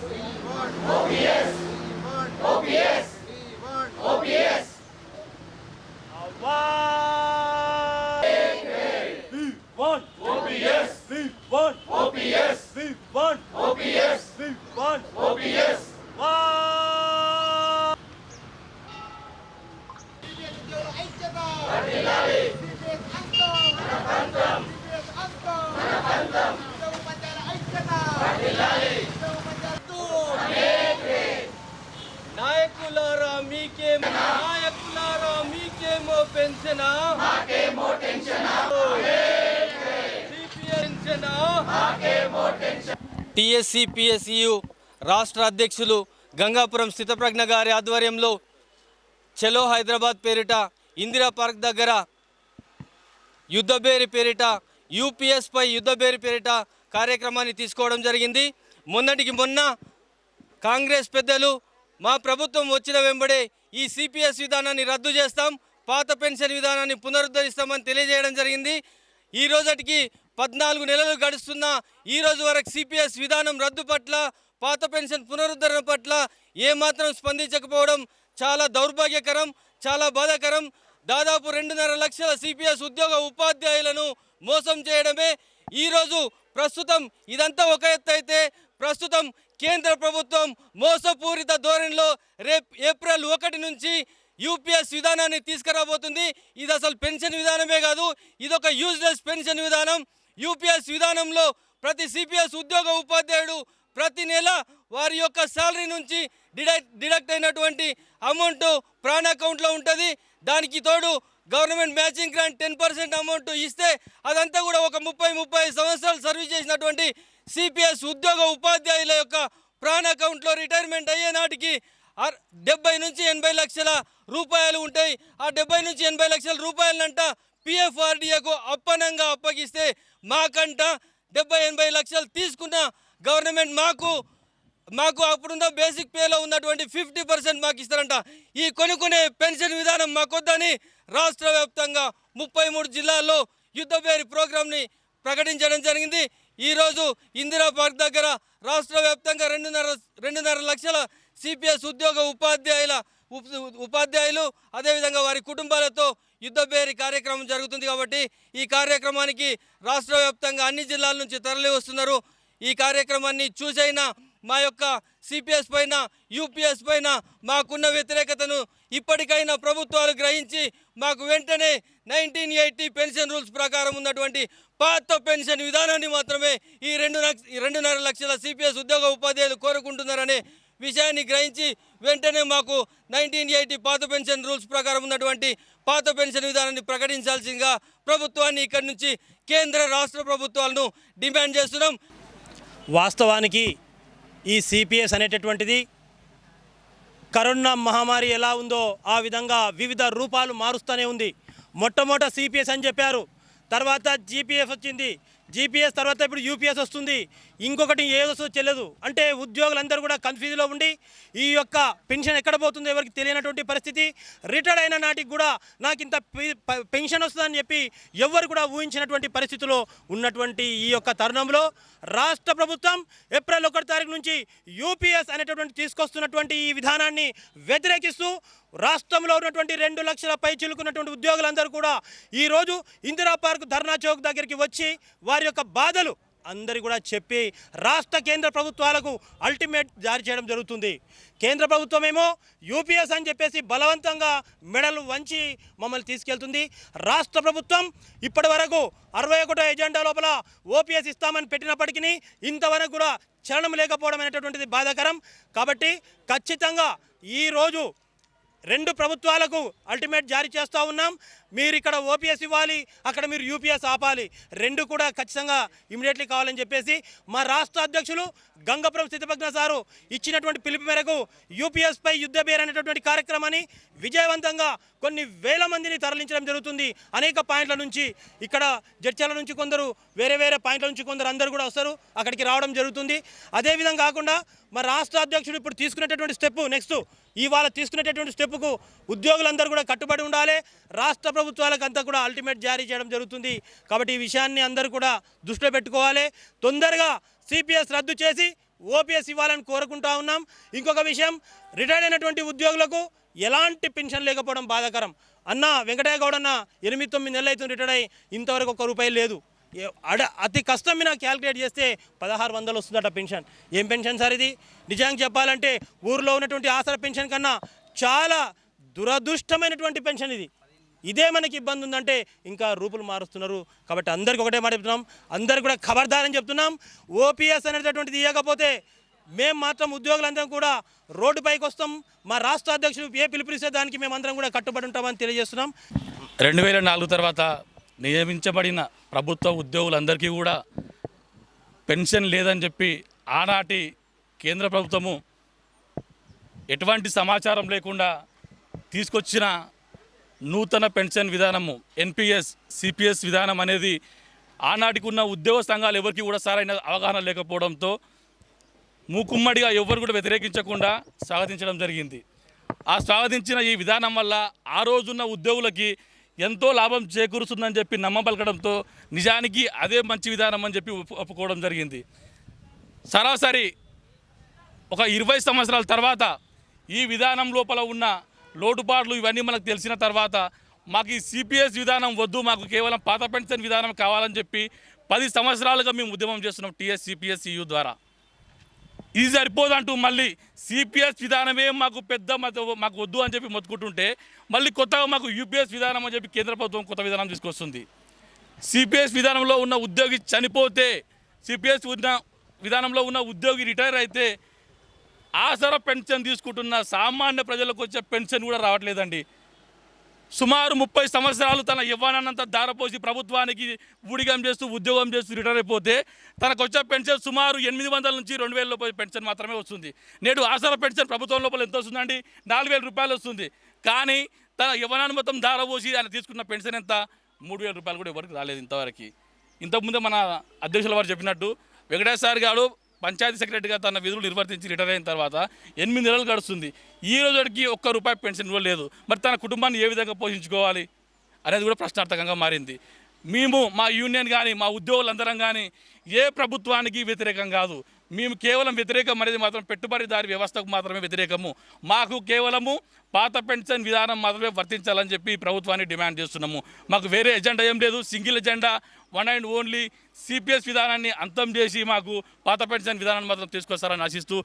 We want OPS. We want OPS. We want OPS. We want OPS. మీకేమో పెన్షనా మాకేమో టెన్షనా? TSC PSU రాష్ట్ర అధ్యక్షులు గంగాపురం స్థితప్రజ్ఞ గారి ఆధ్వర్యంలో చలో హైదరాబాద్ పేరిట ఇందిరా పార్క్ దగ్గర యుద్ధబేరి పేరిట యూపీఎస్ పై యుద్ధబేరి పేరిట కార్యక్రమాన్ని తీసుకోవడం జరిగింది. మొన్నటికి మొన్న కాంగ్రెస్ పెద్దలు మా ప్రభుత్వం వచ్చిన వెంబడే ఈ సిపిఎస్ విధానాన్ని రద్దు చేస్తాం. పాత పెన్షన్ విధానాన్ని పునరుద్ధరిస్తామని తెలియజేయడం జరిగింది. ఈ రోజుటికి పద్నాలుగు నెలలు గడుస్తున్న ఈ రోజు వరకు సిపిఎస్ విధానం రద్దు పట్ల పాత పెన్షన్ పునరుద్ధరణ పట్ల ఏమాత్రం స్పందించకపోవడం చాలా దౌర్భాగ్యకరం చాలా బాధాకరం. దాదాపు రెండున్నర లక్షల సిపిఎస్ ఉద్యోగ ఉపాధ్యాయులను మోసం చేయడమే. ఈరోజు ప్రస్తుతం ఇదంతా ఒక ఎత్తు అయితే ప్రస్తుతం కేంద్ర ప్రభుత్వం మోసపూరిత ధోరణిలో రేపు ఏప్రిల్ ఒకటి నుంచి యూపీఎస్ విధానాన్ని తీసుకురాబోతుంది. ఇది అసలు పెన్షన్ విధానమే కాదు ఇది ఒక యూజ్లెస్ పెన్షన్ విధానం. యూపీఎస్ విధానంలో ప్రతి సిపిఎస్ ఉద్యోగ ఉపాధ్యాయుడు ప్రతి నెల వారి యొక్క శాలరీ నుంచి డిడక్ట్ డిడక్ట్ అయినటువంటి అమౌంట్ ప్రాణ అకౌంట్లో ఉంటుంది. దానికి తోడు government matching grant ten percent amount ఇస్తే అదంతా కూడా ఒక ముప్పై ముప్పై సంవత్సరాలు సర్వీస్ చేసినటువంటి సిపిఎస్ ఉద్యోగ ఉపాధ్యాయుల యొక్క ప్రాణ అకౌంట్లో రిటైర్మెంట్ అయ్యే నాటికి డెబ్బై నుంచి ఎనభై లక్షల రూపాయలు ఉంటాయి. ఆ డెబ్బై నుంచి ఎనభై లక్షల రూపాయలనంట పిఎఫ్ఆర్డిఏకు అప్పనంగా అప్పగిస్తే మాకంట డెబ్బై ఎనభై లక్షలు తీసుకున్న గవర్నమెంట్ మాకు మాకు అప్పుడున్న బేసిక్ పేలో ఉన్నటువంటి ఫిఫ్టీ పర్సెంట్ మాకు ఇస్తారంట. ఈ కొనుక్కునే పెన్షన్ విధానం మాకొద్దని రాష్ట్ర వ్యాప్తంగా ముప్పై మూడు జిల్లాల్లో యుద్ధ పేరు ప్రోగ్రాంని ప్రకటించడం జరిగింది. ఈరోజు ఇందిరా పార్క్ దగ్గర రాష్ట్ర వ్యాప్తంగా రెండున్నర రెండున్నర లక్షల సిపిఎస్ ఉద్యోగ ఉపాధ్యాయుల ఉపాధ్యాయులు అదేవిధంగా వారి కుటుంబాలతో యుద్ధ పేరి కార్యక్రమం జరుగుతుంది కాబట్టి ఈ కార్యక్రమానికి రాష్ట్ర వ్యాప్తంగా అన్ని జిల్లాల నుంచి తరలి వస్తున్నారు. ఈ కార్యక్రమాన్ని చూసైనా మా యొక్క సిపిఎస్ పైన యూపీఎస్ పైన మాకున్న వ్యతిరేకతను ఇప్పటికైనా ప్రభుత్వాలు గ్రహించి మాకు వెంటనే నైన్టీన్ ఎయిటీ పెన్షన్ రూల్స్ ప్రకారం ఉన్నటువంటి పాత పెన్షన్ విధానాన్ని మాత్రమే ఈ రెండు ఈ రెండున్నర లక్షల సిపిఎస్ ఉద్యోగ ఉపాధ్యాయులు కోరుకుంటున్నారనే విషయాన్ని గ్రహించి వెంటనే మాకు నైన్టీన్ ఎయిటీ పాత పెన్షన్ రూల్స్ ప్రకారం ఉన్నటువంటి పాత పెన్షన్ విధానాన్ని ప్రకటించాల్సిందిగా ప్రభుత్వాన్ని ఇక్కడి నుంచి కేంద్ర రాష్ట్ర ప్రభుత్వాలను డిమాండ్ చేస్తున్నాం. వాస్తవానికి ఈ సిపిఎస్ అనేటటువంటిది కరోనా మహమ్మారి ఎలా ఉందో ఆ విధంగా వివిధ రూపాలు మారుస్తూనే ఉంది. మొట్టమొదట సిపిఎస్ అని చెప్పారు. తర్వాత జీపీఎస్ వచ్చింది. జీపీఎస్ తర్వాత ఇప్పుడు యూపీఎస్ వస్తుంది. ఇంకొకటి ఏదో తెలియదు అంటే ఉద్యోగులందరూ కూడా కన్ఫ్యూజ్లో ఉండి ఈ యొక్క పెన్షన్ ఎక్కడ పోతుందో ఎవరికి తెలియనటువంటి పరిస్థితి. రిటైర్డ్ అయిన నాటికి కూడా నాకు ఇంత పెన్షన్ వస్తుందని చెప్పి ఎవరు కూడా ఊహించినటువంటి పరిస్థితిలో ఉన్నటువంటి ఈ యొక్క తరుణంలో రాష్ట్ర ప్రభుత్వం ఏప్రిల్ ఒకటి తారీఖు నుంచి యూపీఎస్ అనేటటువంటి తీసుకొస్తున్నటువంటి ఈ విధానాన్ని వ్యతిరేకిస్తూ రాష్ట్రంలో ఉన్నటువంటి రెండు లక్షల పై చిలుకున్నటువంటి ఉద్యోగులందరూ కూడా ఈరోజు ఇందిరా పార్క్ ధర్నా చౌక్ దగ్గరికి వచ్చి వారి యొక్క బాధలు అందరి కూడా చెప్పి రాష్ట్ర కేంద్ర ప్రభుత్వాలకు అల్టిమేట్ జారీ చేయడం జరుగుతుంది. కేంద్ర ప్రభుత్వం ఏమో యూపీఎస్ అని చెప్పేసి బలవంతంగా మెడలు వంచి మమ్మల్ని తీసుకెళ్తుంది. రాష్ట్ర ప్రభుత్వం ఇప్పటి వరకు అరవై ఒకటో ఎజెండా లోపల ఓపీఎస్ ఇస్తామని పెట్టినప్పటికీ ఇంతవరకు కూడా చలనం లేకపోవడం అనేటటువంటిది బాధాకరం. కాబట్టి ఖచ్చితంగా ఈరోజు రెండు ప్రభుత్వాలకు అల్టిమేట్ జారీ చేస్తూ ఉన్నాం. మీరు ఇక్కడ ఓపీఎస్ ఇవ్వాలి అక్కడ మీరు యూపీఎస్ ఆపాలి. రెండు కూడా ఖచ్చితంగా ఇమీడియట్లీ కావాలని చెప్పేసి మా రాష్ట్ర అధ్యక్షులు గంగపురం స్థితిపజ్ఞ సారు ఇచ్చినటువంటి పిలుపు మేరకు యూపీఎస్పై యుద్ధ బేర్ అనేటటువంటి కార్యక్రమాన్ని విజయవంతంగా కొన్ని వేల మందిని తరలించడం జరుగుతుంది. అనేక పాయింట్ల నుంచి ఇక్కడ జడ్చల నుంచి కొందరు వేరే వేరే పాయింట్ల నుంచి కొందరు అందరూ కూడా వస్తారు అక్కడికి రావడం జరుగుతుంది. అదేవిధంగా కాకుండా మా రాష్ట్ర అధ్యక్షుడు ఇప్పుడు తీసుకునేటటువంటి స్టెప్ నెక్స్ట్ ఇవాళ తీసుకునేటటువంటి స్టెప్కు ఉద్యోగులందరూ కూడా కట్టుబడి ఉండాలి. రాష్ట్ర ప్రభుత్వాలకు అంతా కూడా అల్టిమేట్ జారీ చేయడం జరుగుతుంది. కాబట్టి ఈ విషయాన్ని అందరూ కూడా దృష్టిలో పెట్టుకోవాలి. తొందరగా సిపిఎస్ రద్దు చేసి ఓపీఎస్ ఇవ్వాలని కోరుకుంటా ఉన్నాం. ఇంకొక విషయం రిటైర్డ్ అయినటువంటి ఉద్యోగులకు ఎలాంటి పెన్షన్ లేకపోవడం బాధాకరం. అన్న వెంకటయ్య గౌడన్న ఎనిమిది తొమ్మిది నెలలు అయితే రిటైర్డ్ అయ్యి ఇంతవరకు ఒక్క రూపాయి లేదు. అడ అతి కష్టం మీద క్యాలిక్యులేట్ చేస్తే పదహారు వందలు వస్తుందట పెన్షన్. ఏం పెన్షన్ సార్ ఇది? నిజానికి చెప్పాలంటే ఊర్లో ఉన్నటువంటి ఆసర పెన్షన్ కన్నా చాలా దురదృష్టమైనటువంటి పెన్షన్ ఇది. ఇదే మనకి ఇబ్బంది ఉందంటే ఇంకా రూపులు మారుస్తున్నారు. కాబట్టి అందరికి ఒకటే మాట చెప్తున్నాం. అందరు కూడా ఖబర్దారని చెప్తున్నాం. ఓపీఎస్ అనేటటువంటిది ఇవ్వకపోతే మేము మాత్రం ఉద్యోగులందరం కూడా రోడ్డుపైకి వస్తాం. మా రాష్ట్ర అధ్యక్షుడు ఏ పిలుపునిస్తే దానికి మేమందరం కూడా కట్టుబడి ఉంటామని తెలియజేస్తున్నాం. రెండు వేల నాలుగు తర్వాత నియమించబడిన ప్రభుత్వ ఉద్యోగులందరికీ కూడా పెన్షన్ లేదని చెప్పి ఆనాటి కేంద్ర ప్రభుత్వము ఎటువంటి సమాచారం లేకుండా తీసుకొచ్చిన నూతన పెన్షన్ విధానము ఎన్పిఎస్ సిపిఎస్ విధానం అనేది ఆనాటికి ఉన్న ఉద్యోగ సంఘాలు ఎవరికి కూడా సరైన అవగాహన లేకపోవడంతో మూకుమ్మడిగా ఎవరు కూడా వ్యతిరేకించకుండా స్వాగతించడం జరిగింది. ఆ స్వాగతించిన ఈ విధానం వల్ల ఆ రోజున్న ఉద్యోగులకి ఎంతో లాభం చేకూరుస్తుందని చెప్పి నమ్మబలకడంతో నిజానికి అదే మంచి విధానం అని చెప్పి ఒప్పుకోవడం జరిగింది. సరాసరి ఒక ఇరవై సంవత్సరాల తర్వాత ఈ విధానం లోపల ఉన్న లోటుపాట్లు ఇవన్నీ మనకు తెలిసిన తర్వాత మాకు ఈ సిపిఎస్ విధానం వద్దు మాకు కేవలం పాత పెన్షన్ విధానం కావాలని చెప్పి పది సంవత్సరాలుగా మేము ఉద్యమం చేస్తున్నాం టీఎస్ సిపిఎస్ ద్వారా. ఇది సరిపోదంటూ మళ్ళీ సిపిఎస్ విధానమే మాకు పెద్ద మాకు వద్దు అని చెప్పి మొత్తుకుంటుంటే మళ్ళీ కొత్తగా మాకు యూపీఎస్ విధానం అని చెప్పి కేంద్ర ప్రభుత్వం కొత్త విధానం తీసుకొస్తుంది. సిపిఎస్ విధానంలో ఉన్న ఉద్యోగి చనిపోతే సిపిఎస్ ఉన్న విధానంలో ఉన్న ఉద్యోగి రిటైర్ అయితే ఆసరా పెన్షన్ తీసుకుంటున్న సామాన్య ప్రజలకు వచ్చే పెన్షన్ కూడా రావట్లేదండి. సుమారు ముప్పై సంవత్సరాలు తన యవ్వనాన్నంతా దారపోసి ప్రభుత్వానికి ఊడిగం చేస్తూ ఉద్యోగం చేస్తూ రిటైర్ అయిపోతే తనకు వచ్చే పెన్షన్ సుమారు ఎనిమిది వందల నుంచి రెండు వేల రూపాయల పెన్షన్ మాత్రమే వస్తుంది. నేడు ఆసర పెన్షన్ ప్రభుత్వం లోపల ఎంత వస్తుందండి? నాలుగు వేల రూపాయలు వస్తుంది. కానీ తన యవ్వనాన్ని మొత్తం దారపోసి ఆయన తీసుకున్న పెన్షన్ ఎంత? మూడు వేల రూపాయలు కూడా ఎవరికి రాలేదు ఇంతవరకు. ఇంతకుముందే మన అధ్యక్షుల వారు చెప్పినట్టు వెంకటేశ్వర గారు పంచాయతీ సెక్రటరీగా తన విధులు నిర్వర్తించి రిటైర్ అయిన తర్వాత ఎనిమిది నెలలు గడుస్తుంది. ఈ రోజుకి ఒక్క రూపాయి పెన్షన్ ఇవ్వలేదు మరి తన కుటుంబాన్ని ఏ విధంగా పోషించుకోవాలి అనేది కూడా ప్రశ్నార్థకంగా మారింది. మేము మా యూనియన్ కానీ మా ఉద్యోగులందరం కానీ ఏ ప్రభుత్వానికి వ్యతిరేకం కాదు. మేము కేవలం వ్యతిరేకం అనేది మాత్రం పెట్టుబడిదారి వ్యవస్థకు మాత్రమే వ్యతిరేకము. మాకు కేవలము పాత పెన్షన్ విధానం మాత్రమే వర్తించాలని చెప్పి ప్రభుత్వాన్ని డిమాండ్ చేస్తున్నాము. మాకు వేరే ఎజెండా ఏం లేదు. Single agenda one and only CPS విధానాన్ని అంతం చేసి మాకు పాత పెన్షన్ విధానాన్ని మాత్రం తీసుకొస్తారని ఆశిస్తూ